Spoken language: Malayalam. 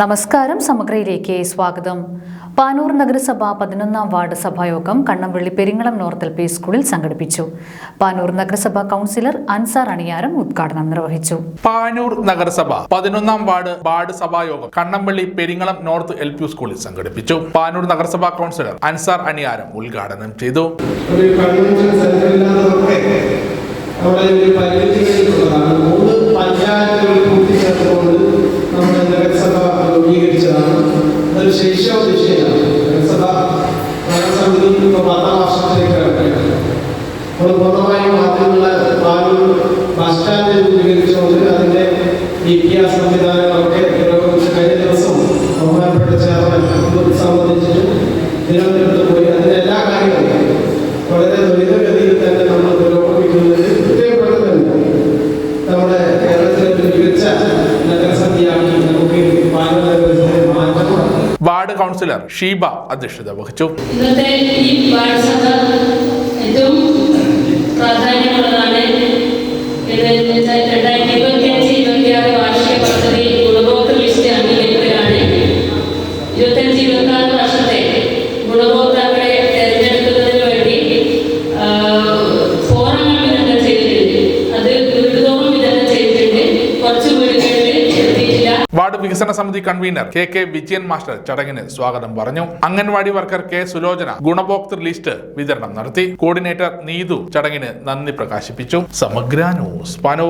നമസ്കാരം സമഗ്രയിലേക്ക് സ്വാഗതം. പാനൂർ നഗരസഭ പതിനൊന്നാം ward സഭായോഗം Kannampally Peringalam north L P സ്കൂളിൽ സംഘടിപ്പിച്ചു. പാനൂർ നഗരസഭ കൗൺസിലർ അൻസാർ അണിയാരം ഉദ്ഘാടനം നിർവഹിച്ചു. പാനൂർ നഗരസഭ പതിനൊന്നാം ward ward സഭായോഗം Kannampally Peringalam north L P സ്കൂളിൽ സംഘടിപ്പിച്ചു. പാനൂർ നഗരസഭ കൗൺസിലർ അൻസാർ അണിയാരം ഉദ്ഘാടനം ചെയ്തു. നമ്മുടെ അതൊരു ശൈശവ ദിശയാണ് നഗരസഭ നഗരസമിതി ഇപ്പോൾ പത്താം വർഷത്തിലേക്ക് കിടക്കുകയാണ് അപ്പോൾ വാർഡ് കൗൺസിലർ ഷീബ അധ്യക്ഷത വഹിച്ചു. വാർഡ് വികസന സമിതി convener K K Vijayan master ചടങ്ങിന് സ്വാഗതം പറഞ്ഞു. അംഗൻവാടി വർക്കർ കെ സുലോചന ഗുണഭോക്തൃ ലിസ്റ്റ് വിതരണം നടത്തി. കോർഡിനേറ്റർ നീതു ചടങ്ങിന് നന്ദി പ്രകാശിപ്പിച്ചു. സമഗ്ര ന്യൂസ്